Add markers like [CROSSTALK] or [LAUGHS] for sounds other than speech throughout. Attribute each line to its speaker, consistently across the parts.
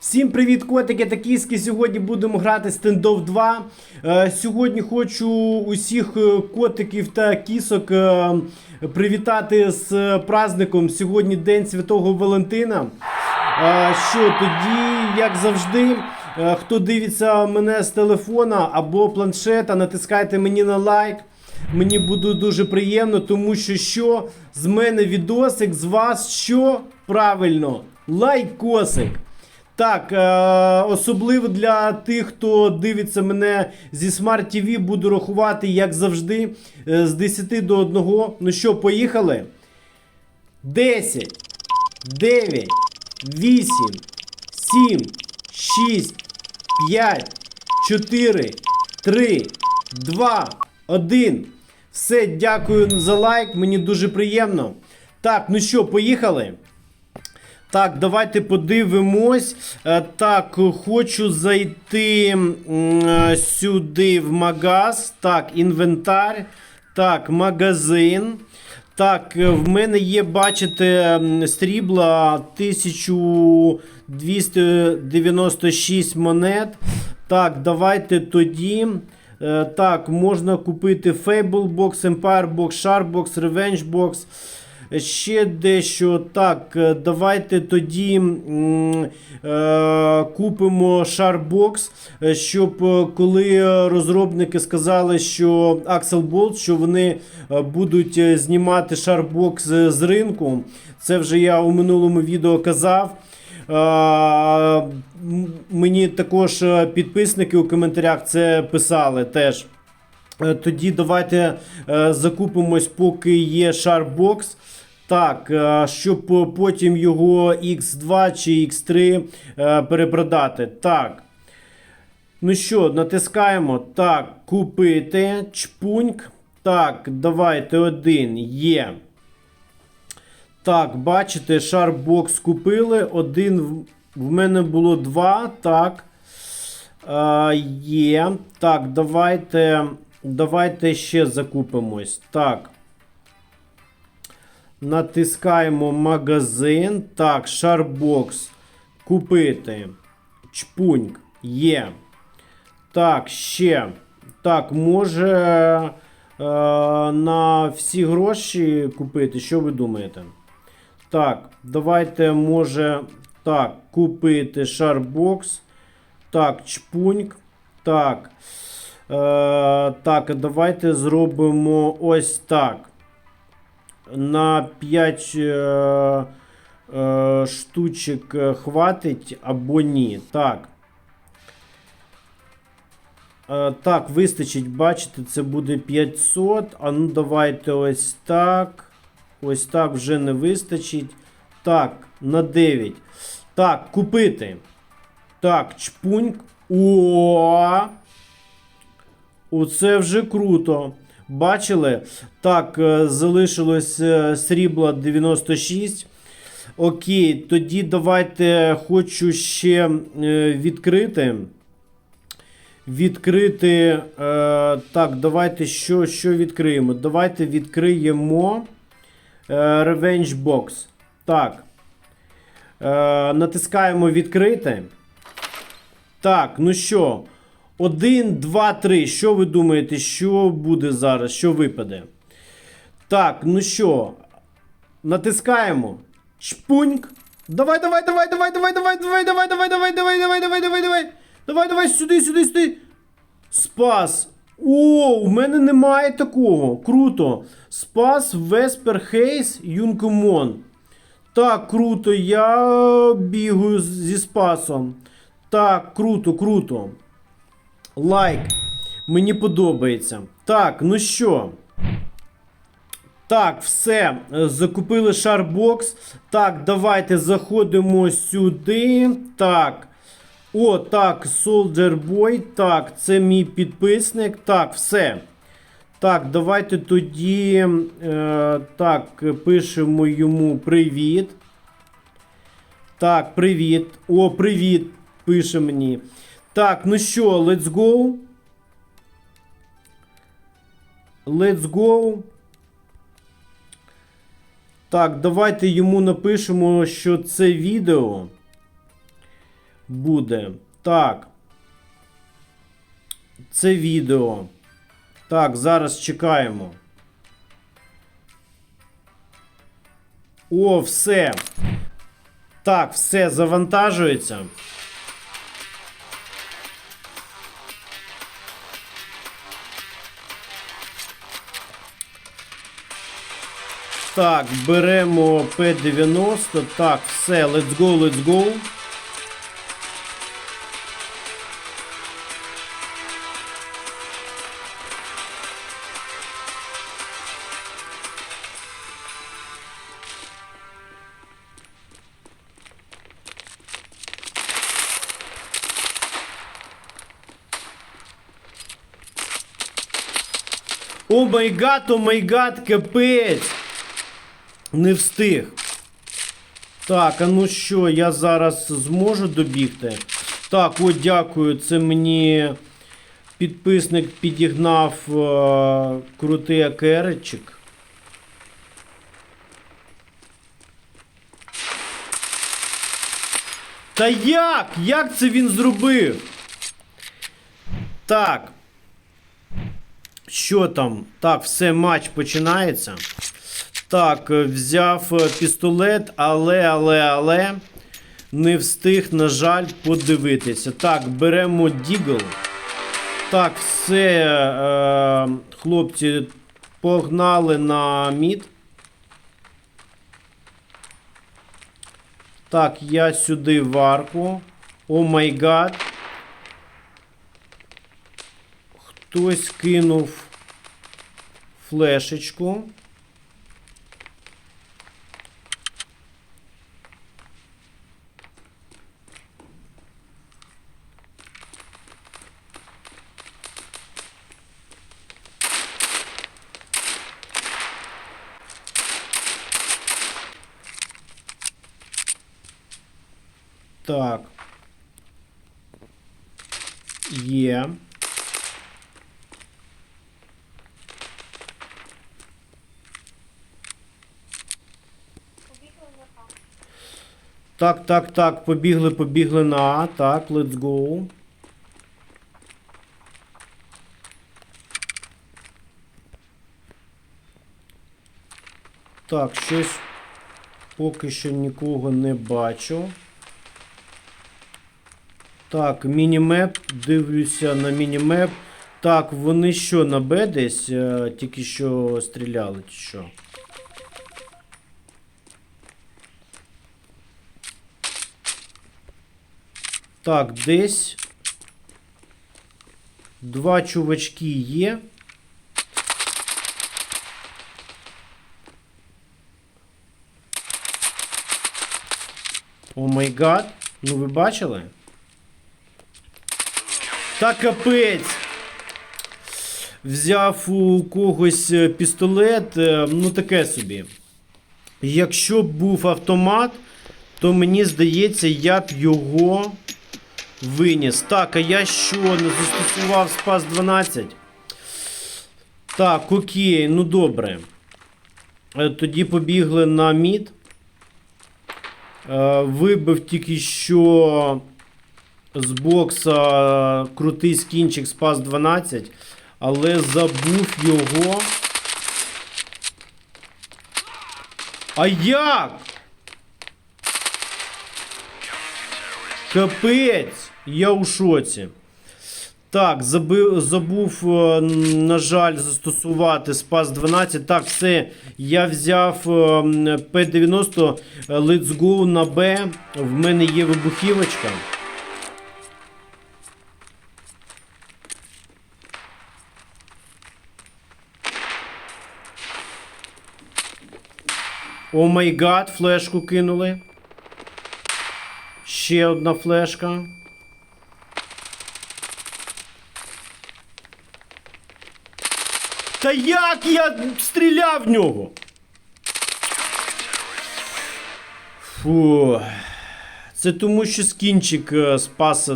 Speaker 1: Всім привіт, котики та кіски. Сьогодні будемо грати стендов 2. Е, сьогодні хочу усіх е, котиків та кісок е, привітати з е, праздником. Сьогодні День Святого Валентина. Що тоді, як завжди, хто дивиться мене з телефона або планшета, натискайте мені на лайк. Мені буде дуже приємно, тому що що з мене відосик, з вас що правильно, лайкосик. Так, е, особливо для тих, хто дивиться мене зі Smart TV, буду рахувати, як завжди, е, з 10 до 1. Ну що, поїхали? 10, 9, 8, 7, 6, 5, 4, 3, 2, 1. Все, дякую за лайк, мені дуже приємно. Так, ну що, поїхали? Так, давайте подивимось. Е, Так, хочу зайти е, сюди в магаз. Так, інвентар. Так, магазин. Так, е, в мене є, бачите, м, срібла 1296 монет. Так, давайте тоді. Так, можна купити Fable Box, Empire Box, Shark Box, Revenge Box. Ще дещо. Так, е, давайте тоді е, купимо Sharkbox, е, щоб е, коли розробники сказали, що Axel Bolt, що вони будуть знімати Sharkbox з, ринку. Це вже я у минулому відео казав. Мені також підписники у коментарях це писали теж. Тоді давайте закупимось, поки є Sharkbox. Так, е, щоб е, потім його X2 чи X3 е, перепродати. Так. Ну що, натискаємо. Так, купити. Чпуньк. Так, давайте один є. Так, бачите, Sharkbox купили. Один в- мене було два. Так. А, є. Так, давайте. Давайте ще закупимось. Так. Натискаємо магазин. Так, Sharkbox. Купити. Чпуньк. Є. Так, ще. Так, може е, на всі гроші купити. Що ви думаєте? Так, давайте може. Так, купити Sharkbox. Так, чпуньк. Так. Е, так, давайте зробимо ось так. На 5 е, е, штучок е, хватить або ні. Так. Е, так, вистачить, бачите, це буде 500. А ну давайте ось так. Ось так вже не вистачить. Так, на 9. Так, купити. Так, чпуньк. О! Оце вже круто. Бачили? Так, е, залишилось е, срібла 96. Окей, тоді давайте хочу ще е, відкрити. Відкрити. Так, давайте що, що відкриємо? Давайте відкриємо Revenge Box. Так. Натискаємо відкрити. Так, ну що? Один, два, три. Що ви думаєте, що буде зараз? Що випаде? Так, ну що? Натискаємо. Чпуньк. Давай, давай, давай, давай, давай, давай, давай, давай, давай, давай, давай, давай, давай, давай, давай. Давай, давай, сюди, сюди, сюди. Спас. О, у мене немає такого. Круто. Спас Веспер Хейс Юнкомон. Так, круто, я бігаю зі спасом. Так, круто, круто. Лайк. Мені подобається. Так, ну що? Так, все. е, Закупили шарбокс. Так, давайте заходимо сюди. Так. О, так, Soldier Boy. Так, це мій підписник. Так, все. Так, давайте тоді. Е, так, пишемо йому привіт. Так, привіт. О, привіт. Пише мені. Так, ну що, let's go. Let's go. Так, давайте йому напишемо, що це відео. буде. Так. Це відео. Так, зараз чекаємо. О, все. Так, все завантажується. Так, беремо P90. Так, все, let's go, let's go. О май гад, о май гад, капець. Не встиг. Так, а ну що, я зараз зможу добігти? Так, о, дякую. Це мені підписник підігнав е крутий акерчик. Та як? Як це він зробив? Так. Що там? Так, все, матч починається. Так, е, взяв е, пістолет, але, але, але не встиг, на жаль, подивитися. Так, беремо Дігл. Так, все, е, хлопці, погнали на мід. Так, я сюди в арку. О май гад. Хтось кинув флешечку. Так. Є. Так, так, так, побігли, побігли на А. Так, let's go. Так, щось поки що нікого не бачу. Так, мінімеп, дивлюся на мінімеп. Так, вони що, на Б десь е, тільки що стріляли, чи що? Так, десь. Два чувачки є. О май гад. Ну ви бачили? Та капець. Взяв у когось е, пістолет, е, ну таке собі. Якщо б був автомат, то мені здається, я б його виніс. Так, а я що, не застосував спас 12? Так, окей, ну добре. Е, Тоді побігли на мід. Вибив тільки що з бокса крутий скінчик спас 12, але забув його. А як? Капець! Я у шоці. Так, забив, забув, е, на жаль, застосувати спас 12. Так, все. Я взяв е, П-90 Let's Go на Б. В мене є вибухівочка. О май гад, флешку кинули. Ще одна флешка. Та як я стріляв в нього? Фу. Це тому, що скінчик е, спас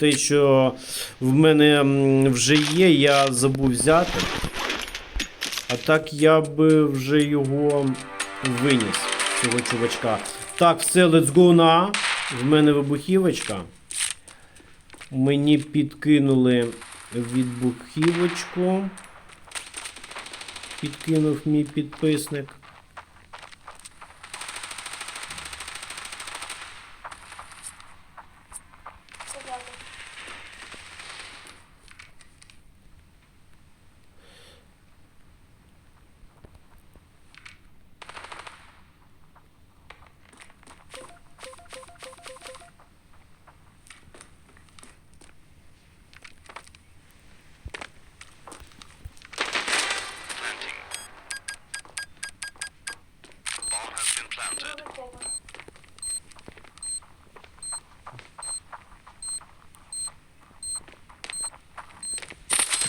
Speaker 1: те, що в мене вже є, я забув взяти. А так я би вже його виніс, цього чувачка. Так, все, let's go на В мене вибухівочка. Мені підкинули відбухівочку. Підкинув мій підписник.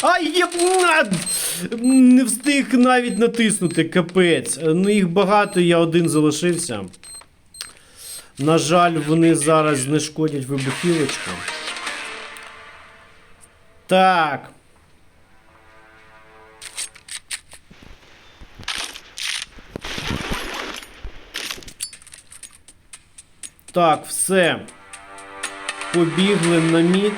Speaker 1: Ай, є... Не встиг навіть натиснути, капець. Ну їх багато, я один залишився. На жаль, вони зараз знешкодять вибухівочку. Так. Так, все. Побігли на мід.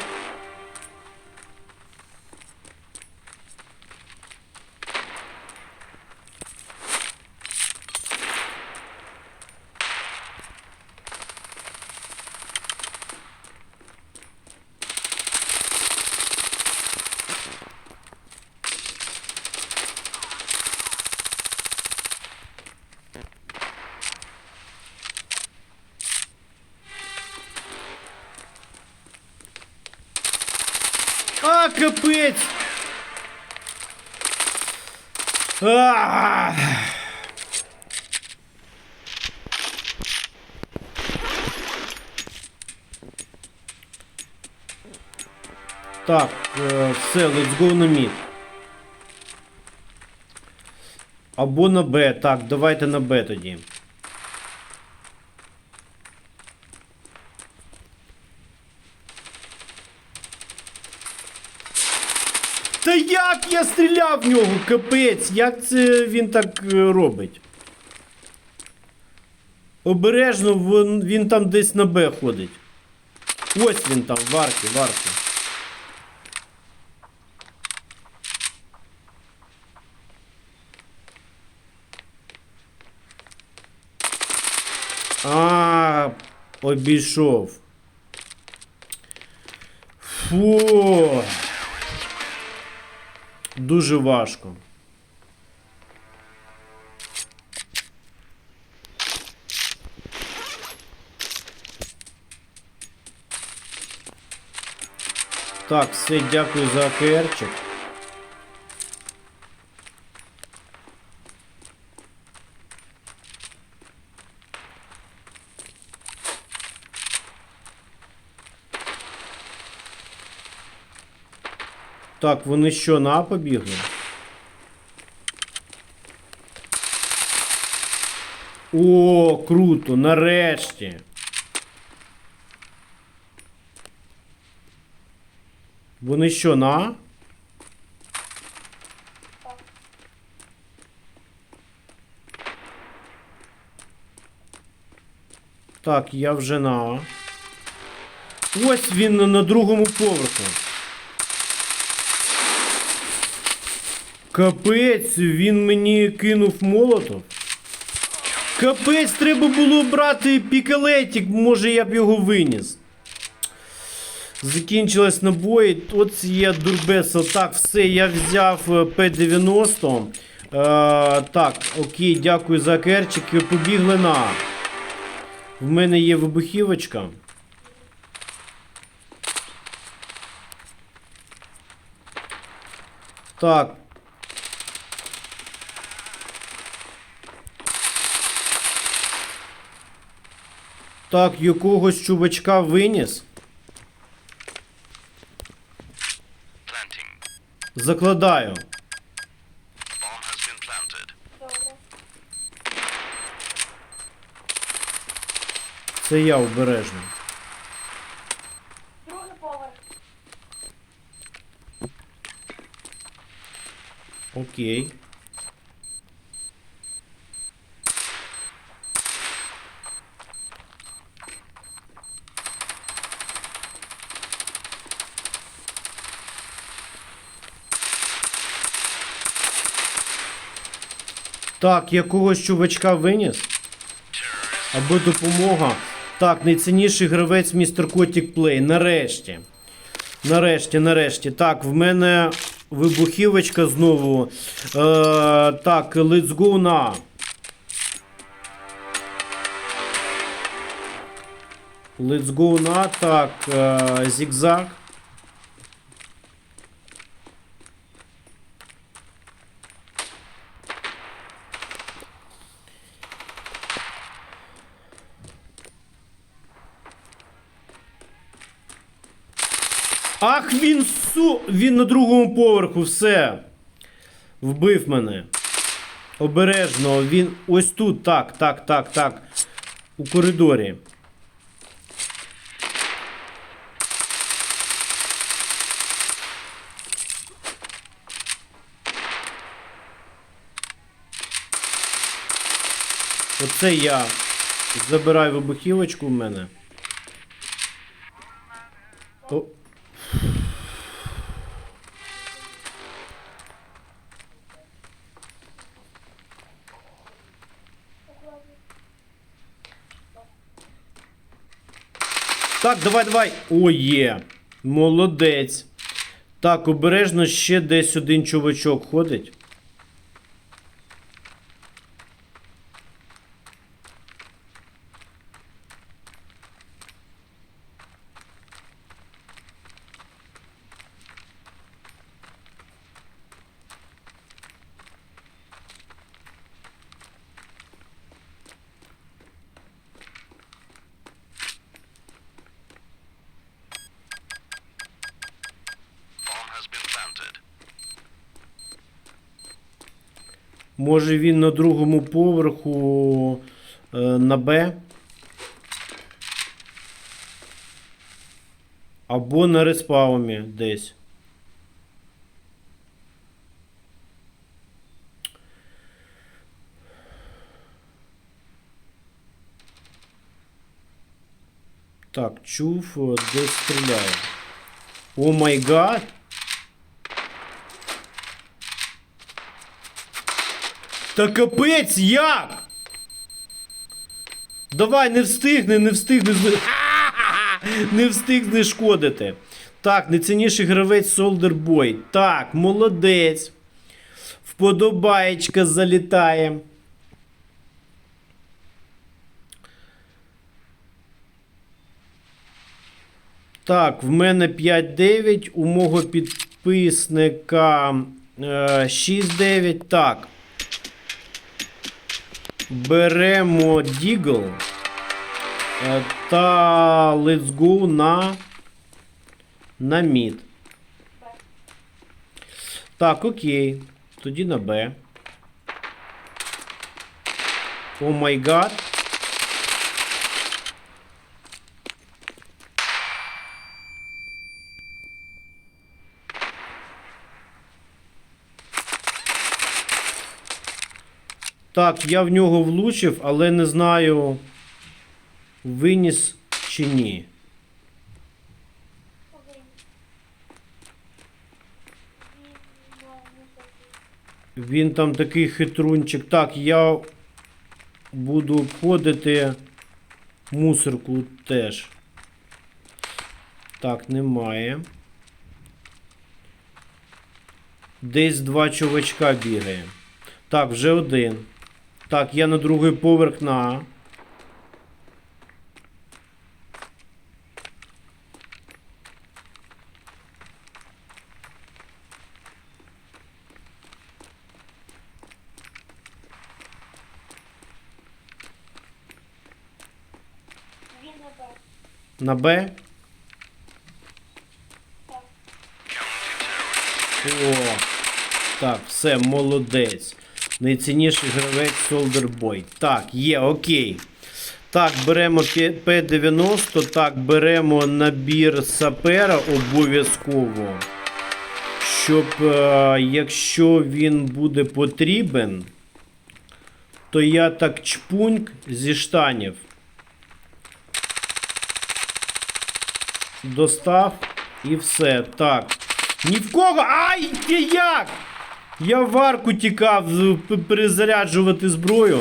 Speaker 1: А, капець! А! Так, е, все, let's go на мід. Або на Б. Так, давайте на Б тоді. Та як я стріляв в нього, капець? Як це він так е, робить? Обережно він, там десь на Б ходить. Ось він там, в арки, в. А, обійшов. Фу. Дуже важко. Так, все, дякую за АКРчик. Так, вони що, на побігли? О, круто, нарешті. Вони що, на? Так, я вже на. Ось він на другому поверху. Капець, він мені кинув молотов. Капець, треба було брати пікалетик, може я б його виніс. Закінчилось набої. От є дурбеса. Так, все, я взяв е, П-90. Е, так, окей, дякую за керчики. Побігли на. В мене є вибухівочка. Так. Так, якогось чувачка виніс. Закладаю. Це я обережно.
Speaker 2: Другий поверх.
Speaker 1: Окей. Так, якогось чувачка виніс. Або допомога. Так, найцінніший гравець містер Котік Плей. Нарешті. Нарешті, нарешті. Так, в мене вибухівочка знову. Е, так, let's go на. Let's go на. Так, е, зігзаг. Ах, він су. Він на другому поверху, все. Вбив мене. Обережно, він ось тут, так, так, так, так. У коридорі. Оце я забираю вибухівочку в мене. Так, давай, давай. О, є. Молодець. Так, обережно ще десь один чувачок ходить. Може він на другому поверху е, на Б. Або на респаумі десь. Так, чув, е, десь стріляє. О май гад! Та капець як? Давай, не встигне, не встигне! [LAUGHS] Не встиг знешкодити. Так, найцінніший гравець Soldier Boy. Так, молодець. Вподобаєчка залітає. Так, в мене 5-9, у мого підписника е, 6-9. Так. Беремо Дігл. е, Та let's на. На мід. Так, окей. Тоді на Б. О май гад. Так, я в нього влучив, але не знаю, виніс чи ні. Він там такий хитрунчик. Так, я буду обходити мусорку теж. Так, немає. Десь два чувачка бігає. Так, вже один. Так, я на другий поверх на.
Speaker 2: На Б.
Speaker 1: О, так, все, молодець. Найцінніший гравець Soldier. Так, є, окей. Так, беремо П- П-90. Так, беремо набір сапера обов'язково. Щоб, е, якщо він буде потрібен, то я так чпуньк зі штанів. Достав і все. Так. Ні в кого. Ай, як? Я в арку тікав перезаряджувати зброю.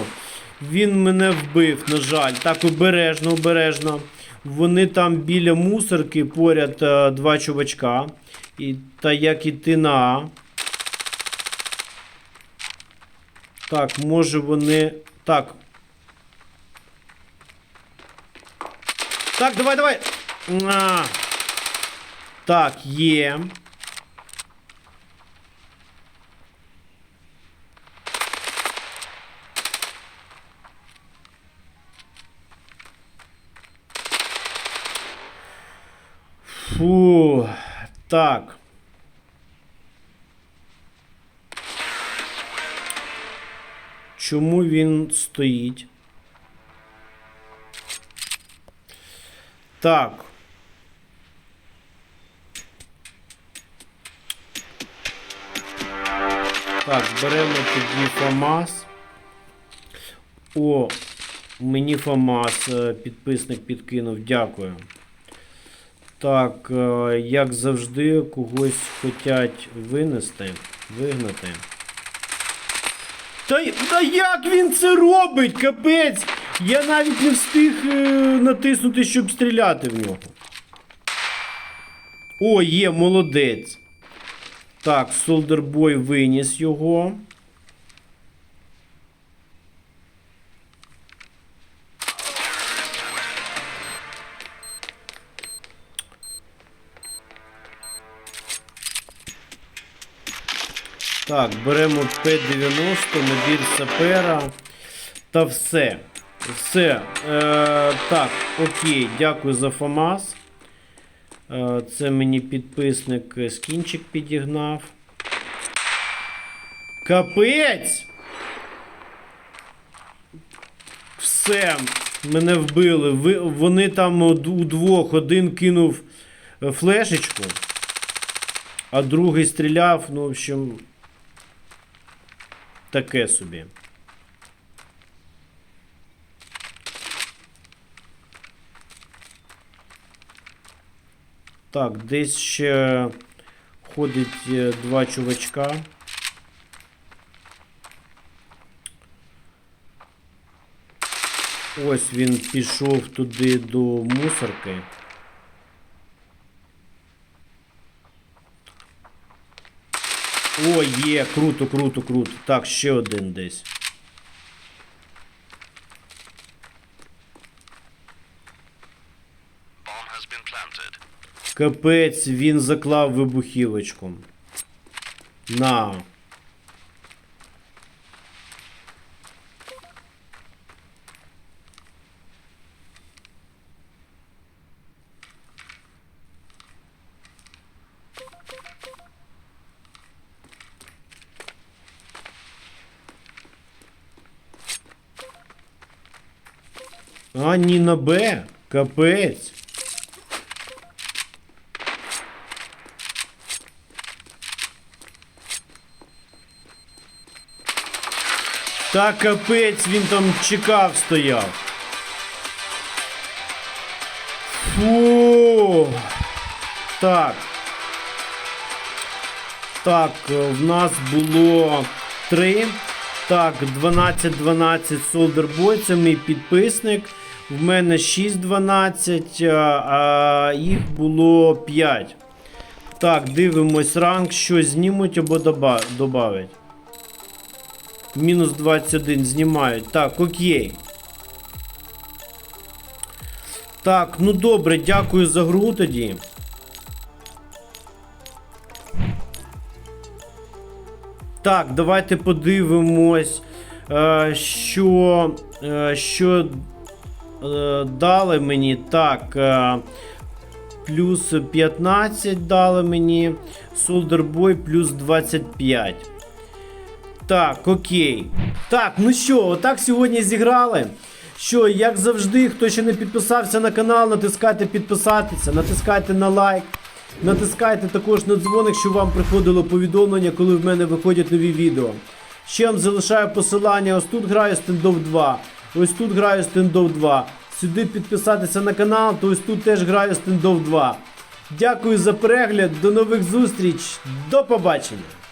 Speaker 1: Він мене вбив, на жаль. Так обережно, обережно. Вони там біля мусорки поряд е, два чувачка. І, та як іти на А. Так, може вони. Так. Так, давай, давай. А. Так, є. Фу. Так. Чому він стоїть? Так. Так, беремо тоді ФАМАС. О, мені ФАМАС е, підписник підкинув, дякую. Так, е, як завжди, когось хотять винести, вигнати. Та, та як він це робить, капець? Я навіть не встиг е, натиснути, щоб стріляти в нього. О, є, молодець. Так, Солдербой виніс його. Так, беремо П-90, набір сапера. Та все. Все. Е, так, окей, дякую за ФАМАС. Е, це мені підписник е, скінчик підігнав. Капець! Все, мене вбили. Ви, вони там уд- удвох один кинув е, флешечку, а другий стріляв, ну, в общем, таке собі. Так, десь ще ходить е, два чувачка. Ось він пішов туди до мусорки. О, є, круто, круто, круто. Так, ще один десь. Капець, він заклав вибухівочку. На. А, ні на Б. Капець. Та капець, він там чекав, стояв. Фу. Так. Так, в нас було 3. Так, 12-12 Солдербой, це мій підписник. В мене 6-12, а, їх було 5. Так, дивимось ранг, що знімуть або доба- Мінус 21 знімають. Так, окей. Так, ну добре, дякую за гру тоді. Так, давайте подивимось, е, що, е, що дали мені. Так, е, плюс 15 дали мені. Солдербой плюс 25. Так, окей. Так, ну що, отак сьогодні зіграли. Що, як завжди, хто ще не підписався на канал, натискайте підписатися, натискайте на лайк, натискайте також на дзвоник, щоб вам приходило повідомлення, коли в мене виходять нові відео. Ще вам залишаю посилання. Ось тут граю стендов 2. Ось тут граю стендов 2. Сюди підписатися на канал, то ось тут теж граю стендов 2. Дякую за перегляд, до нових зустріч, до побачення!